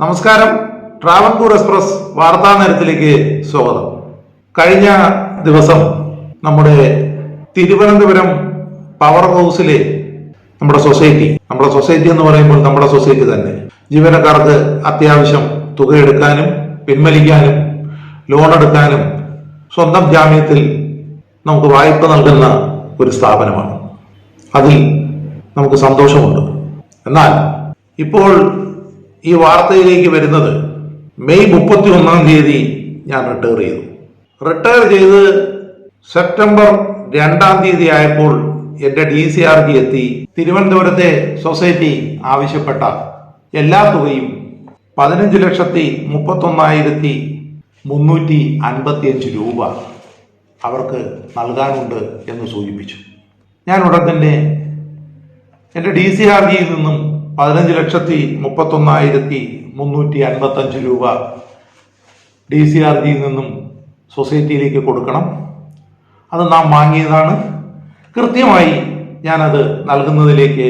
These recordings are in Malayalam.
നമസ്കാരം. ട്രാവൻകൂർ എക്സ്പ്രസ് വാർത്താ നേരത്തിലേക്ക് സ്വാഗതം. കഴിഞ്ഞ ദിവസം നമ്മുടെ തിരുവനന്തപുരം പവർ ഹൗസിലെ നമ്മുടെ സൊസൈറ്റി നമ്മുടെ സൊസൈറ്റി എന്ന് പറയുമ്പോൾ നമ്മുടെ സൊസൈറ്റി തന്നെ. ജീവനക്കാർക്ക് അത്യാവശ്യം തുക എടുക്കാനും പിൻവലിക്കാനും ലോൺ എടുക്കാനും സ്വന്തം ജാമ്യത്തിൽ നമുക്ക് വായ്പ നൽകുന്ന ഒരു സ്ഥാപനമാണ്. അതിൽ നമുക്ക് സന്തോഷമുണ്ട്. എന്നാൽ ഇപ്പോൾ ഈ വാർത്തയിലേക്ക് വരുന്നത് മെയ് മുപ്പത്തി ഒന്നാം തീയതി ഞാൻ റിട്ടയർ ചെയ്തു. റിട്ടയർ ചെയ്ത് സെപ്റ്റംബർ രണ്ടാം തീയതി ആയപ്പോൾ എന്റെ ഡി സി ആർ ജി എത്തി. തിരുവനന്തപുരത്തെ സൊസൈറ്റി ആവശ്യപ്പെട്ട എല്ലാ തുകയും പതിനഞ്ച് ലക്ഷത്തി മുപ്പത്തൊന്നായിരത്തി മുന്നൂറ്റി അൻപത്തിയഞ്ച് രൂപ അവർക്ക് നൽകാനുണ്ട് എന്ന് സൂചിപ്പിച്ചു. ഞാൻ ഉടൻ തന്നെ എന്റെ ഡി സി ആർ ജിയിൽ നിന്നും പതിനഞ്ച് ലക്ഷത്തി മുപ്പത്തൊന്നായിരത്തി മുന്നൂറ്റി അൻപത്തഞ്ച് രൂപ ഡി സി ആർ ജിയിൽ നിന്നും സൊസൈറ്റിയിലേക്ക് കൊടുക്കണം. അത് നാം വാങ്ങിയതാണ്. കൃത്യമായി ഞാനത് നൽകുന്നതിലേക്ക്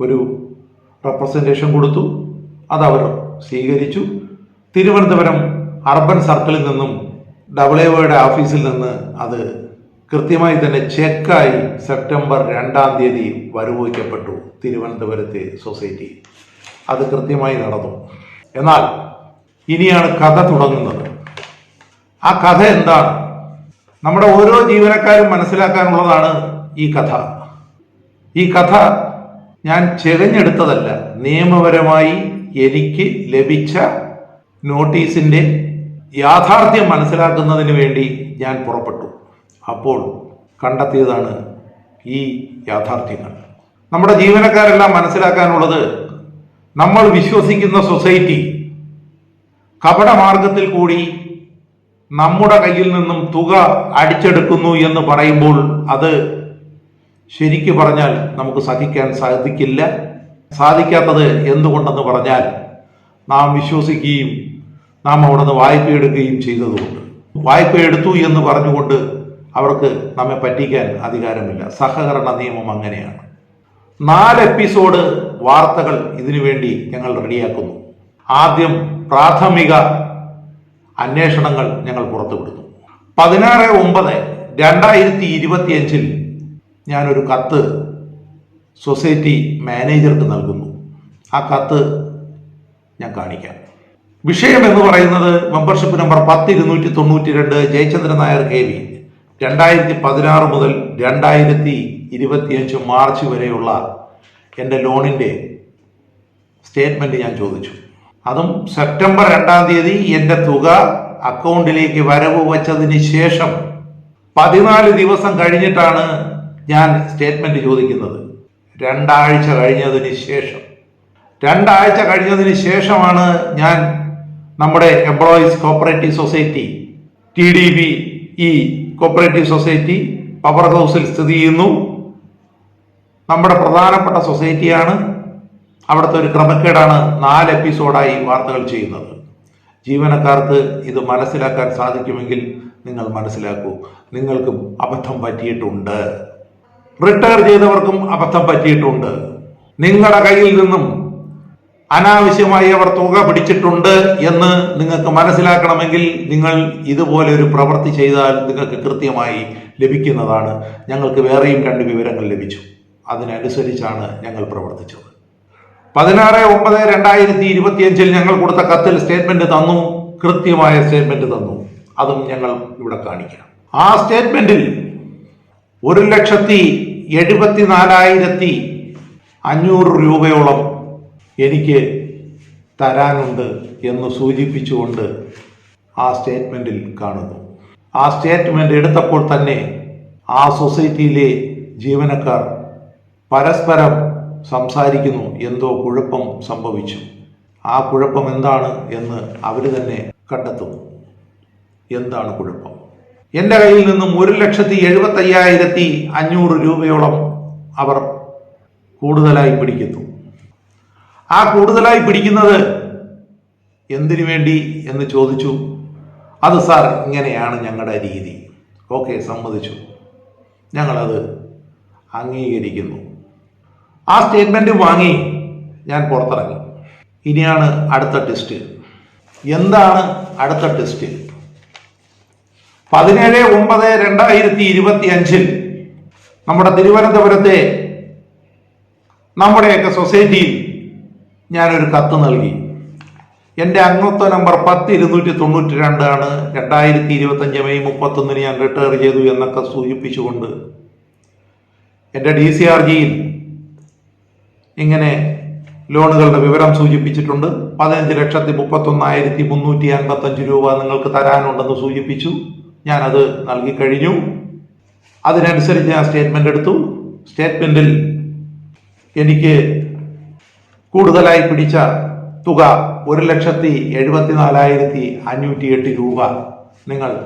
ഒരു റെപ്രസെന്റേഷൻ കൊടുത്തു. അതവർ സ്വീകരിച്ചു. തിരുവനന്തപുരം അർബൻ സർക്കിളിൽ നിന്നും ഡബ്ല്യു ഓയുടെ ഓഫീസിൽ നിന്ന് അത് കൃത്യമായി തന്നെ ചെക്കായി സെപ്റ്റംബർ രണ്ടാം തീയതി വരുവയ്ക്കപ്പെട്ടു തിരുവനന്തപുരത്തെ സൊസൈറ്റി. അത് കൃത്യമായി നടന്നു. എന്നാൽ ഇനിയാണ് കഥ തുടങ്ങുന്നത്. ആ കഥ എന്താണ്? നമ്മുടെ ഓരോ ജീവനക്കാരും മനസ്സിലാക്കാനുള്ളതാണ് ഈ കഥ. ഈ കഥ ഞാൻ ചെകഞ്ഞെടുത്തതല്ല. നിയമപരമായി എനിക്ക് ലഭിച്ച നോട്ടീസിന്റെ യാഥാർത്ഥ്യം മനസ്സിലാക്കുന്നതിന് വേണ്ടി ഞാൻ പുറപ്പെട്ടു. അപ്പോൾ കണ്ടെത്തിയതാണ് ഈ യാഥാർത്ഥ്യങ്ങൾ. നമ്മുടെ ജീവനക്കാരെല്ലാം മനസ്സിലാക്കാനുള്ളത് നമ്മൾ വിശ്വസിക്കുന്ന സൊസൈറ്റി കപടമാർഗത്തിൽ കൂടി നമ്മുടെ കയ്യിൽ നിന്നും തുക അടിച്ചെടുക്കുന്നു എന്ന് പറയുമ്പോൾ അത് ശരിക്കു പറഞ്ഞാൽ നമുക്ക് സഹിക്കാൻ സാധിക്കില്ല. സാധിക്കാത്തത് എന്തുകൊണ്ടെന്ന് പറഞ്ഞാൽ നാം വിശ്വസിക്കുകയും നാം അവിടെ നിന്ന് വായ്പ എടുക്കുകയും ചെയ്തതുകൊണ്ട്. വായ്പ എടുത്തു എന്ന് പറഞ്ഞുകൊണ്ട് അവർക്ക് നമ്മെ പറ്റിക്കാൻ അധികാരമില്ല. സഹകരണ നിയമം അങ്ങനെയാണ്. നാല് എപ്പിസോഡ് വാർത്തകൾ ഇതിനുവേണ്ടി ഞങ്ങൾ റെഡിയാക്കുന്നു. ആദ്യം പ്രാഥമിക അന്വേഷണങ്ങൾ ഞങ്ങൾ പുറത്തുവിടുന്നു. പതിനാറ് ഒമ്പത് രണ്ടായിരത്തി ഇരുപത്തിയഞ്ചിൽ ഞാനൊരു കത്ത് സൊസൈറ്റി മാനേജർക്ക് നൽകുന്നു. ആ കത്ത് ഞാൻ കാണിക്കാം. വിഷയം എന്ന് പറയുന്നത് മെമ്പർഷിപ്പ് നമ്പർ പത്ത് ഇരുന്നൂറ്റി തൊണ്ണൂറ്റി രണ്ട് ജയചന്ദ്രൻ നായർ കെ വി. രണ്ടായിരത്തി പതിനാറ് മുതൽ രണ്ടായിരത്തി ഇരുപത്തിയഞ്ച് മാർച്ച് വരെയുള്ള എന്റെ ലോണിന്റെ സ്റ്റേറ്റ്മെന്റ് ഞാൻ ചോദിച്ചു. അതും സെപ്റ്റംബർ രണ്ടാം തീയതി എന്റെ തുക അക്കൗണ്ടിലേക്ക് വരവ് വച്ചതിന് ശേഷം പതിനാല് ദിവസം കഴിഞ്ഞിട്ടാണ് ഞാൻ സ്റ്റേറ്റ്മെന്റ് ചോദിക്കുന്നത്. രണ്ടാഴ്ച കഴിഞ്ഞതിന് ശേഷം. രണ്ടാഴ്ച കഴിഞ്ഞതിന് ശേഷമാണ് ഞാൻ നമ്മുടെ employees cooperative society T D B ഈ കോപ്പറേറ്റീവ് സൊസൈറ്റി പവർ ഹൗസിൽ സ്ഥിതി ചെയ്യുന്നു. നമ്മുടെ പ്രധാനപ്പെട്ട സൊസൈറ്റിയാണ് അവിടുത്തെ ഒരു ക്രമക്കേടാണ് നാല് എപ്പിസോഡായി വാർത്തകൾ ചെയ്യുന്നത്. ജീവനക്കാർക്ക് ഇത് മനസ്സിലാക്കാൻ സാധിക്കുമെങ്കിൽ നിങ്ങൾ മനസ്സിലാക്കൂ. നിങ്ങൾക്കും അബദ്ധം പറ്റിയിട്ടുണ്ട്. റിട്ടയർ ചെയ്തവർക്കും അബദ്ധം പറ്റിയിട്ടുണ്ട്. നിങ്ങളുടെ കയ്യിൽ നിന്നും അനാവശ്യമായി അവർ തുക പിടിച്ചിട്ടുണ്ട് എന്ന് നിങ്ങൾക്ക് മനസ്സിലാക്കണമെങ്കിൽ നിങ്ങൾ ഇതുപോലെ ഒരു പ്രവൃത്തി ചെയ്താൽ നിങ്ങൾക്ക് കൃത്യമായി ലഭിക്കുന്നതാണ്. ഞങ്ങൾക്ക് വേറെയും രണ്ട് വിവരങ്ങൾ ലഭിച്ചു. അതിനനുസരിച്ചാണ് ഞങ്ങൾ പ്രവർത്തിച്ചത്. പതിനാറ് ഒമ്പത് രണ്ടായിരത്തി ഇരുപത്തിയഞ്ചിൽ ഞങ്ങൾ കൊടുത്ത കത്തിൽ സ്റ്റേറ്റ്മെന്റ് തന്നു. കൃത്യമായ സ്റ്റേറ്റ്മെന്റ് തന്നു. അതും ഞങ്ങൾ ഇവിടെ കാണിക്കാം. ആ സ്റ്റേറ്റ്മെന്റിൽ ഒരു ലക്ഷത്തി എഴുപത്തിനാലായിരത്തി അഞ്ഞൂറ് രൂപയോളം എനിക്ക് തരാനുണ്ട് എന്ന് സൂചിപ്പിച്ചുകൊണ്ട് ആ സ്റ്റേറ്റ്മെന്റിൽ കാണുന്നു. ആ സ്റ്റേറ്റ്മെന്റ് എടുത്തപ്പോൾ തന്നെ ആ സൊസൈറ്റിയിലെ ജീവനക്കാർ പരസ്പരം സംസാരിക്കുന്നു. എന്തോ കുഴപ്പം സംഭവിച്ചു. ആ കുഴപ്പം എന്താണ് എന്ന് അവർ തന്നെ കണ്ടെത്തുന്നു എന്താണ് കുഴപ്പം? എന്റെ കയ്യിൽ നിന്നും ഒരു ലക്ഷത്തി എഴുപത്തയ്യായിരത്തി അഞ്ഞൂറ് രൂപയോളം അവർ കൂടുതലായി പിടിക്കുന്നു. ആ കൂടുതലായി പിടിക്കുന്നത് എന്തിനു വേണ്ടി എന്ന് ചോദിച്ചു. അത് സാർ ഇങ്ങനെയാണ് ഞങ്ങളുടെ രീതി. ഓക്കെ സമ്മതിച്ചു. ഞങ്ങളത് അംഗീകരിക്കുന്നു. ആ സ്റ്റേറ്റ്മെന്റ് വാങ്ങി ഞാൻ പുറത്തിറങ്ങി. ഇനിയാണ് അടുത്ത ടെസ്റ്റ്. എന്താണ് അടുത്ത ടെസ്റ്റ്? പതിനേഴ് ഒമ്പത് രണ്ടായിരത്തി ഇരുപത്തി അഞ്ചിൽ നമ്മുടെ തിരുവനന്തപുരത്തെ നമ്മുടെയൊക്കെ സൊസൈറ്റിയിൽ ഞാനൊരു കത്ത് നൽകി. എന്റെ അംഗത്വ നമ്പർ പത്ത് ഇരുന്നൂറ്റി തൊണ്ണൂറ്റി രണ്ടാണ് രണ്ടായിരത്തി ഇരുപത്തഞ്ച് മെയ് മുപ്പത്തൊന്നിന് ഞാൻ റിട്ടയർ ചെയ്തു എന്നൊക്കെ സൂചിപ്പിച്ചുകൊണ്ട് എന്റെ ഡി സി ആർ ജിയിൽ ഇങ്ങനെ ലോണുകളുടെ വിവരം സൂചിപ്പിച്ചിട്ടുണ്ട്. പതിനഞ്ച് ലക്ഷത്തി മുപ്പത്തൊന്നായിരത്തി മുന്നൂറ്റി അൻപത്തഞ്ച് രൂപ നിങ്ങൾക്ക് തരാനുണ്ടെന്ന് സൂചിപ്പിച്ചു. ഞാനത് നൽകി കഴിഞ്ഞു. അതിനനുസരിച്ച് ഞാൻ സ്റ്റേറ്റ്മെന്റ് എടുത്തു. സ്റ്റേറ്റ്മെന്റിൽ എനിക്ക് കൂടുതലായി പിടിച്ച തുക ഒരു ലക്ഷത്തി എഴുപത്തി നാലായിരത്തി അഞ്ഞൂറ്റി എട്ട് രൂപ. നിങ്ങൾ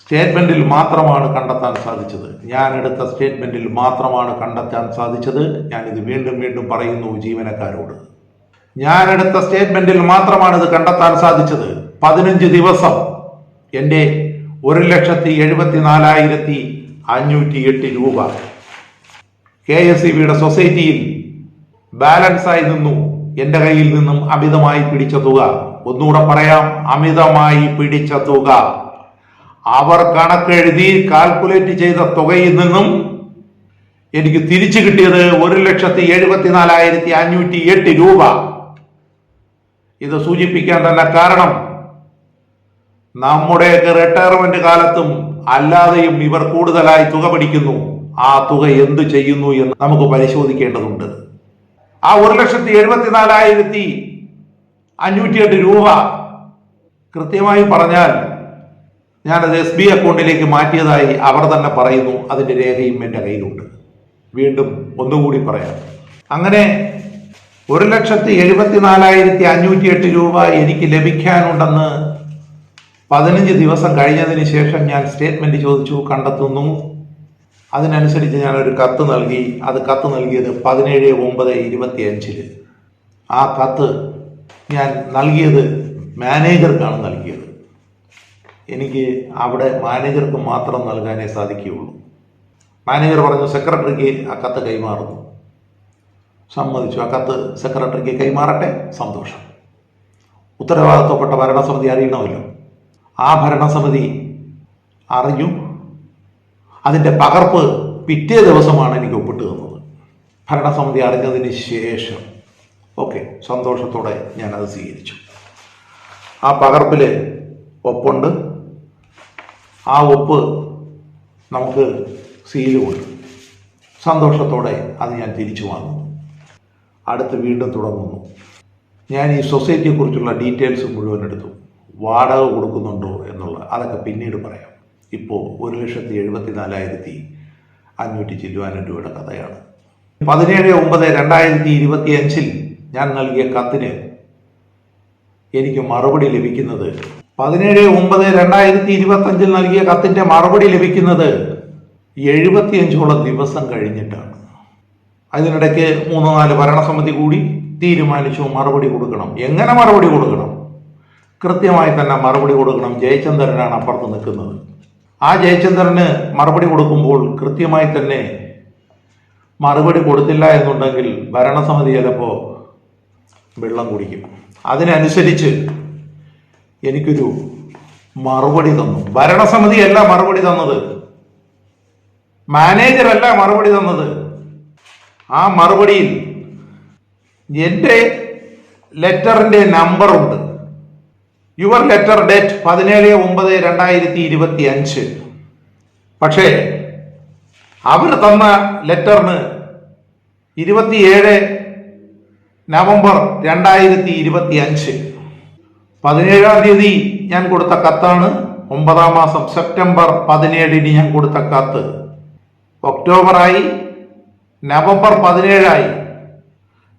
സ്റ്റേറ്റ്മെന്റിൽ മാത്രമാണ് കണ്ടെത്താൻ സാധിച്ചത്. ഞാൻ എടുത്ത സ്റ്റേറ്റ്മെന്റിൽ മാത്രമാണ് കണ്ടെത്താൻ സാധിച്ചത്. ഞാൻ ഇത് വീണ്ടും വീണ്ടും പറയുന്നു ജീവനക്കാരോട്. ഞാൻ എടുത്ത സ്റ്റേറ്റ്മെന്റിൽ മാത്രമാണ് ഇത് കണ്ടെത്താൻ സാധിച്ചത്. പതിനഞ്ച് ദിവസം എന്റെ ഒരു ലക്ഷത്തി എഴുപത്തി നാലായിരത്തി അഞ്ഞൂറ്റി എട്ട് രൂപ. കെ എസ് ഇ ബിയുടെ സൊസൈറ്റിയിൽ ബാലൻസ് ആയി നിന്നു. എന്റെ കയ്യിൽ നിന്നും അമിതമായി പിടിച്ച തുക. ഒന്നുകൂടെ പറയാം അമിതമായി പിടിച്ച തുക. അവർ കണക്കെഴുതി കാൽക്കുലേറ്റ് ചെയ്ത തുകയിൽ നിന്നും എനിക്ക് തിരിച്ചു കിട്ടിയത് ഒരു ലക്ഷത്തി എഴുപത്തിനാലായിരത്തി അഞ്ഞൂറ്റി എട്ട് രൂപ. ഇത് സൂചിപ്പിക്കാൻ തന്നെ കാരണം നമ്മുടെയൊക്കെ റിട്ടയർമെന്റ് കാലത്തും അല്ലാതെയും ഇവർ കൂടുതലായി തുക പിടിക്കുന്നു. ആ തുക എന്തു ചെയ്യുന്നു എന്ന് നമുക്ക് പരിശോധിക്കേണ്ടതുണ്ട്. ആ ഒരു ലക്ഷത്തി എഴുപത്തിനാലായിരത്തി അഞ്ഞൂറ്റിയെട്ട് രൂപ കൃത്യമായി പറഞ്ഞാൽ ഞാനത് എസ് ബി അക്കൗണ്ടിലേക്ക് മാറ്റിയതായി അവർ തന്നെ പറയുന്നു. അതിന്റെ രേഖയും എന്റെ കയ്യിലുണ്ട്. വീണ്ടും ഒന്നുകൂടി പറയാം. അങ്ങനെ ഒരു ലക്ഷത്തി എഴുപത്തിനാലായിരത്തി അഞ്ഞൂറ്റി എട്ട് രൂപ എനിക്ക് ലഭിക്കാനുണ്ടെന്ന് പതിനഞ്ച് ദിവസം കഴിഞ്ഞതിന് ശേഷം ഞാൻ സ്റ്റേറ്റ്മെന്റ് ചോദിച്ചു. കണ്ടെത്തുന്നു. അതിനനുസരിച്ച് ഒരു കത്ത് നൽകി അത് കത്ത് നൽകിയത് പതിനേഴ് ഒമ്പത് ഇരുപത്തി അഞ്ചിൽ ആ കത്ത് ഞാൻ നൽകിയത് മാനേജർക്കാണ് നൽകിയത്. എനിക്ക് അവിടെ മാനേജർക്ക് മാത്രം നൽകാനേ സാധിക്കുകയുള്ളൂ. മാനേജർ പറഞ്ഞു സെക്രട്ടറിക്ക് ആ കത്ത് കൈമാറുന്നു. സമ്മതിച്ചു. ആ കത്ത് സെക്രട്ടറിക്ക് കൈമാറട്ടെ സന്തോഷം. ഉത്തരവാദിത്വപ്പെട്ട ഭരണസമിതി അറിയണമല്ലോ. ആ ഭരണസമിതി അറിഞ്ഞു അതിന്റെ പകർപ്പ് പിറ്റേ ദിവസമാണ് എനിക്ക് ഒപ്പിട്ട് തന്നത്. ഭരണസമിതി അറിഞ്ഞതിന് ശേഷം. ഓക്കെ സന്തോഷത്തോടെ ഞാനത് സ്വീകരിച്ചു. ആ പകർപ്പിൽ ഒപ്പുണ്ട്. ആ ഒപ്പ് നമുക്ക് സീലുമുണ്ട് സന്തോഷത്തോടെ അത് ഞാൻ തിരിച്ചു വാങ്ങുന്നു അടുത്ത് വീണ്ടും തുടങ്ങുന്നു. ഞാൻ ഈ സൊസൈറ്റിയെക്കുറിച്ചുള്ള ഡീറ്റെയിൽസ് മുഴുവൻ എടുത്തു. വാടക കൊടുക്കുന്നുണ്ടോ എന്നുള്ള അതൊക്കെ പിന്നീട് പറയാം. ഇപ്പോൾ ഒരു ലക്ഷത്തി എഴുപത്തി നാലായിരത്തി അഞ്ഞൂറ്റി ചില്ലുവാനും രൂപയുടെ കഥയാണ്. പതിനേഴ് ഒമ്പത് രണ്ടായിരത്തി ഇരുപത്തി അഞ്ചിൽ ഞാൻ നൽകിയ കത്തിന് എനിക്ക് മറുപടി ലഭിക്കുന്നത്. പതിനേഴ് ഒമ്പത് രണ്ടായിരത്തി ഇരുപത്തി അഞ്ചിൽ നൽകിയ കത്തിന്റെ മറുപടി ലഭിക്കുന്നത് എഴുപത്തിയഞ്ചോളം ദിവസം കഴിഞ്ഞിട്ടാണ്. അതിനിടയ്ക്ക് മൂന്ന് നാല് ഭരണസമിതി കൂടി തീരുമാനിച്ചു മറുപടി കൊടുക്കണം. എങ്ങനെ മറുപടി കൊടുക്കണം? കൃത്യമായി തന്നെ മറുപടി കൊടുക്കണം. ജയചന്ദ്രനാണ് അപ്പുറത്ത് നിൽക്കുന്നത്. ആ ജയചന്ദ്രന് മറുപടി കൊടുക്കുമ്പോൾ കൃത്യമായി തന്നെ മറുപടി കൊടുത്തില്ല എന്നുണ്ടെങ്കിൽ ഭരണസമിതി ചിലപ്പോൾ വെള്ളം കുടിക്കും. അതിനനുസരിച്ച് എനിക്കൊരു മറുപടി തന്നു. ഭരണസമിതിയല്ല മറുപടി തന്നത്. മാനേജർ അല്ല മറുപടി തന്നത്. ആ മറുപടിയിൽ എന്റെ ലെറ്ററിന്റെ നമ്പറുണ്ട്. യുവർ ലെറ്റർ ഡേറ്റ് പതിനേഴ് ഒമ്പത് രണ്ടായിരത്തി ഇരുപത്തി അഞ്ച് പക്ഷേ അവർ തന്ന ലെറ്ററിന് ഇരുപത്തിയേഴ് നവംബർ രണ്ടായിരത്തി ഇരുപത്തി അഞ്ച് പതിനേഴാം തീയതി ഞാൻ കൊടുത്ത കത്താണ്. ഒമ്പതാം മാസം സെപ്റ്റംബർ പതിനേഴിന് ഞാൻ കൊടുത്ത കത്ത്. ഒക്ടോബറായി നവംബർ പതിനേഴായി.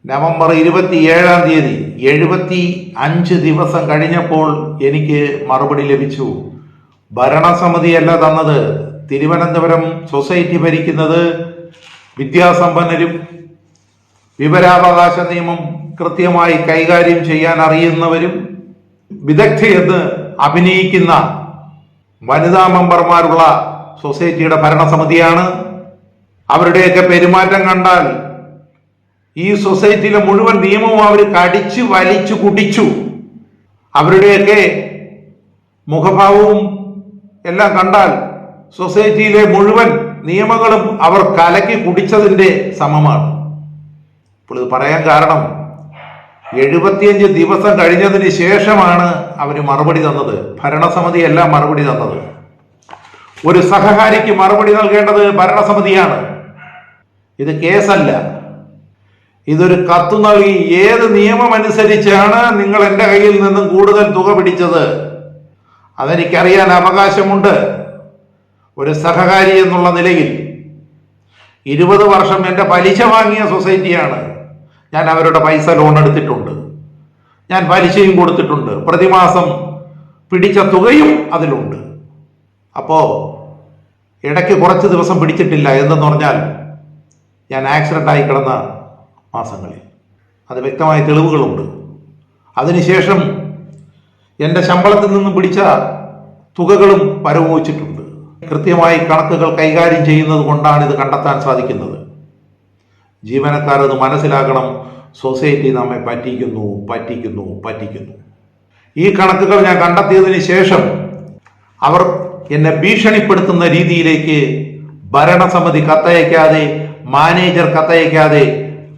നവംബർ ഇരുപത്തി ഏഴാം തീയതി എഴുപത്തി അഞ്ച് ദിവസം കഴിഞ്ഞപ്പോൾ എനിക്ക് മറുപടി ലഭിച്ചു. ഭരണസമിതിയല്ല തന്നത്. തിരുവനന്തപുരം സൊസൈറ്റി ഭരിക്കുന്നത് വിദ്യാസമ്പന്നരും വിവരാവകാശ നിയമം കൃത്യമായി കൈകാര്യം ചെയ്യാൻ അറിയുന്നവരും വിദഗ്ധയെന്ന് അഭിനയിക്കുന്ന വനിതാ മെമ്പർമാരുള്ള സൊസൈറ്റിയുടെ ഭരണസമിതിയാണ്. അവരുടെയൊക്കെ പെരുമാറ്റം കണ്ടാൽ ഈ സൊസൈറ്റിയിലെ മുഴുവൻ നിയമവും അവർ കടിച്ചു വലിച്ചു കുടിച്ചു. അവരുടെയൊക്കെ മുഖഭാവവും എല്ലാം കണ്ടാൽ സൊസൈറ്റിയിലെ മുഴുവൻ നിയമങ്ങളും അവർ കലക്കി കുടിച്ചതിന്റെ സമമാണ്. ഇപ്പോൾ ഇത് പറയാൻ കാരണം എഴുപത്തിയഞ്ച് ദിവസം കഴിഞ്ഞതിന് ശേഷമാണ് അവർ മറുപടി തന്നത്. ഭരണസമിതി എല്ലാം മറുപടി തന്നത്. ഒരു സഹകാരിക്ക് മറുപടി നൽകേണ്ടത് ഭരണസമിതിയാണ്. ഇത് കേസല്ല. ഇതൊരു കത്ത് നൽകി ഏത് നിയമം അനുസരിച്ചാണ് നിങ്ങൾ എന്റെ കയ്യിൽ നിന്നും കൂടുതൽ തുക പിടിച്ചത്? അതെനിക്കറിയാൻ അവകാശമുണ്ട്. ഒരു സഹകാരി എന്നുള്ള നിലയിൽ ഇരുപത് വർഷം എന്റെ പലിശ വാങ്ങിയ സൊസൈറ്റിയാണ്. ഞാൻ അവരുടെ പൈസ ലോൺ എടുത്തിട്ടുണ്ട്. ഞാൻ പലിശയും കൊടുത്തിട്ടുണ്ട്. പ്രതിമാസം പിടിച്ച തുകയും അതിലുണ്ട്. അപ്പോ ഇടയ്ക്ക് കുറച്ച് ദിവസം പിടിച്ചിട്ടില്ല എന്തെന്ന് പറഞ്ഞാൽ ഞാൻ ആക്സിഡന്റ് ആയി കിടന്ന മാസങ്ങളിൽ. അത് വ്യക്തമായ തെളിവുകളുണ്ട്. അതിനുശേഷം എന്റെ ശമ്പളത്തിൽ നിന്നും പിടിച്ച തുകകളും പരമോച്ചിട്ടുണ്ട് കൃത്യമായി കണക്കുകൾ കൈകാര്യം ചെയ്യുന്നത് കൊണ്ടാണ് ഇത് കണ്ടെത്താൻ സാധിക്കുന്നത്. ജീവനക്കാർ അത് മനസ്സിലാക്കണം. സൊസൈറ്റി നമ്മെ പറ്റിക്കുന്നു പറ്റിക്കുന്നു പറ്റിക്കുന്നു. ഈ കണക്കുകൾ ഞാൻ കണ്ടെത്തിയതിന് ശേഷം അവർ എന്നെ ഭീഷണിപ്പെടുത്തുന്ന രീതിയിലേക്ക് ഭരണസമിതി കത്തയക്കാതെ മാനേജർ കത്തയക്കാതെ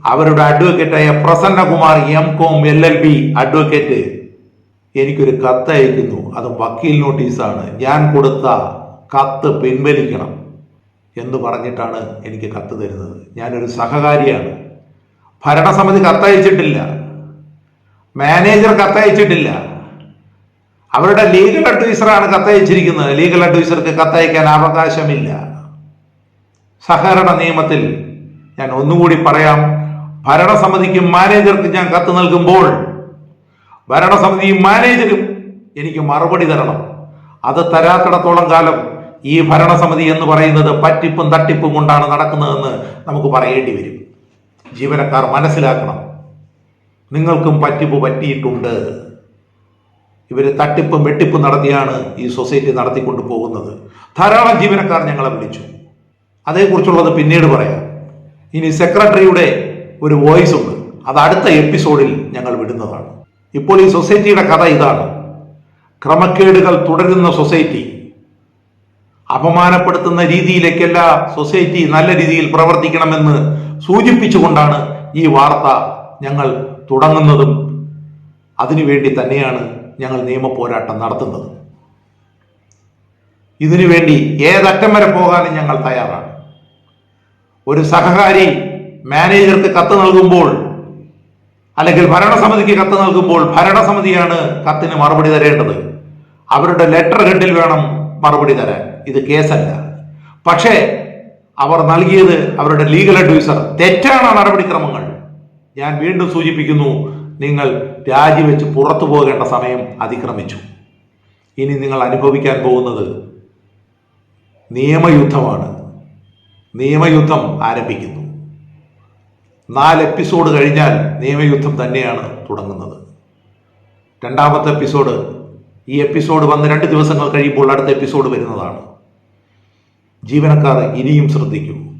അവരുടെ അഡ്വക്കേറ്റായ Prasannakumar M com L L B advocate എനിക്കൊരു കത്ത് അയക്കുന്നു. അത് വക്കീൽ നോട്ടീസാണ് ഞാൻ കൊടുത്ത കത്ത് പിൻവലിക്കണം എന്ന് പറഞ്ഞിട്ടാണ് എനിക്ക് കത്ത് തരുന്നത്. ഞാനൊരു സഹകാരിയാണ്. ഭരണസമിതി കത്തയച്ചിട്ടില്ല മാനേജർ കത്തയച്ചിട്ടില്ല അവരുടെ ലീഗൽ അഡ്വൈസറാണ് കത്തയച്ചിരിക്കുന്നത് ലീഗൽ അഡ്വൈസർക്ക് കത്തയക്കാൻ അവകാശമില്ല. സഹകരണ നിയമത്തിൽ ഞാൻ ഒന്നുകൂടി പറയാം. ഭരണസമിതിക്കും മാനേജർക്കും ഞാൻ കത്ത് നൽകുമ്പോൾ ഭരണസമിതിയും മാനേജരും എനിക്ക് മറുപടി തരണം. അത് തരാത്തിടത്തോളം കാലം ഈ ഭരണസമിതി എന്ന് പറയുന്നത് പറ്റിപ്പും തട്ടിപ്പും കൊണ്ടാണ് നടക്കുന്നതെന്ന് നമുക്ക് പറയേണ്ടി വരും. ജീവനക്കാർ മനസ്സിലാക്കണം. നിങ്ങൾക്കും പറ്റിപ്പ് പറ്റിയിട്ടുണ്ട്. ഇവർ തട്ടിപ്പും വെട്ടിപ്പും നടത്തിയാണ് ഈ സൊസൈറ്റി നടത്തിക്കൊണ്ട് പോകുന്നത് ധാരാളം ജീവനക്കാർ ഞങ്ങളെ വിളിച്ചു. അതേക്കുറിച്ചുള്ളത് പിന്നീട് പറയാം. ഇനി സെക്രട്ടറിയുടെ ഒരു വോയിസ് ഉണ്ട്. അത് അടുത്ത എപ്പിസോഡിൽ ഞങ്ങൾ വിടുന്നതാണ്. ഇപ്പോൾ ഈ സൊസൈറ്റിയുടെ കഥ ഇതാണ്. ക്രമക്കേടുകൾ തുടരുന്ന സൊസൈറ്റി അപമാനപ്പെടുത്തുന്ന രീതിയിലേക്കല്ല സൊസൈറ്റി നല്ല രീതിയിൽ പ്രവർത്തിക്കണമെന്ന് സൂചിപ്പിച്ചുകൊണ്ടാണ് ഈ വാർത്ത ഞങ്ങൾ തുടങ്ങുന്നതും അതിനുവേണ്ടി തന്നെയാണ് ഞങ്ങൾ നിയമ പോരാട്ടം നടത്തുന്നത്. ഇതിനുവേണ്ടി ഏതറ്റം വരെ പോകാനും ഞങ്ങൾ തയ്യാറാണ്. ഒരു സഹകാരി മാനേജർക്ക് കത്ത് നൽകുമ്പോൾ അല്ലെങ്കിൽ ഭരണസമിതിക്ക് കത്ത് നൽകുമ്പോൾ ഭരണസമിതിയാണ് കത്തിന് മറുപടി തരേണ്ടത്. അവരുടെ ലെറ്റർ ഹെഡിൽ വേണം മറുപടി തരാൻ. ഇത് കേസല്ല. പക്ഷേ അവർ നൽകിയത് അവരുടെ ലീഗൽ അഡ്വൈസർ തെറ്റാണ് നടപടിക്രമങ്ങൾ. ഞാൻ വീണ്ടും സൂചിപ്പിക്കുന്നു നിങ്ങൾ രാജിവെച്ച് പുറത്തു പോകേണ്ട സമയം അതിക്രമിച്ചു. ഇനി നിങ്ങൾ അനുഭവിക്കാൻ പോകുന്നത് നിയമയുദ്ധമാണ്. നിയമയുദ്ധം ആരംഭിക്കുന്നു. നാല് എപ്പിസോഡ് കഴിഞ്ഞാൽ നിയമയുദ്ധം തന്നെയാണ് തുടങ്ങുന്നത്. രണ്ടാമത്തെ എപ്പിസോഡ് ഈ എപ്പിസോഡ് വന്ന് രണ്ട് ദിവസങ്ങൾ കഴിയുമ്പോൾ അടുത്ത എപ്പിസോഡ് വരുന്നതാണ്. ജീവനക്കാർ ഇനിയും ശ്രദ്ധിക്കൂ.